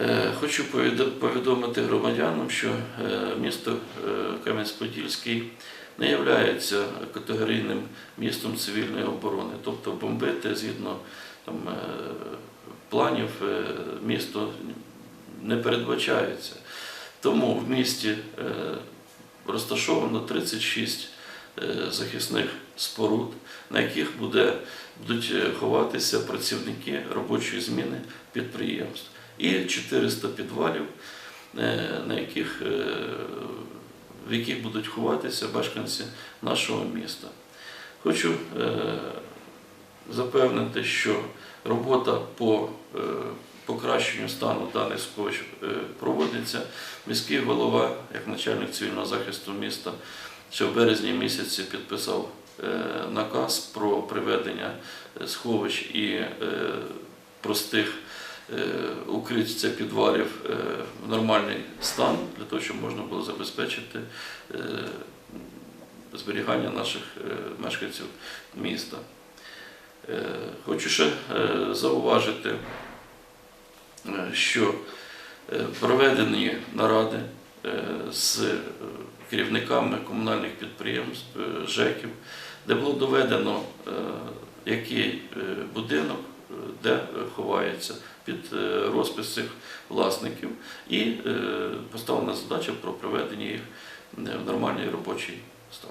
Е, Хочу повідомити громадянам, що е, місто е, Кам'янець-Подільський не є категорійним містом цивільної оборони, тобто бомбити згідно там, планів місто не передбачається. Тому в місті розташовано 36 е, захисних споруд, на яких буде, будуть ховатися працівники робочої зміни підприємств. І 400 підвалів, е, на яких, е, в яких будуть ховатися мешканці нашого міста. Хочу е, запевнити, що робота по покращенню стану даних сховищ проводиться. Міський голова, як начальник цивільного захисту міста, ще в березні місяці підписав наказ про приведення сховищ і простих укриття це підвалів е, в нормальний стан, для того, щоб можна було забезпечити е, зберігання наших е, мешканців міста. Е, Хочу ще е, зауважити, е, що е, проведені наради е, з е, керівниками комунальних підприємств, е, ЖЕКів, де було доведено, е, який е, будинок, е, де ховається під е, розпис цих власників, і е, поставлена задача про приведення їх е, в нормальний робочий стан.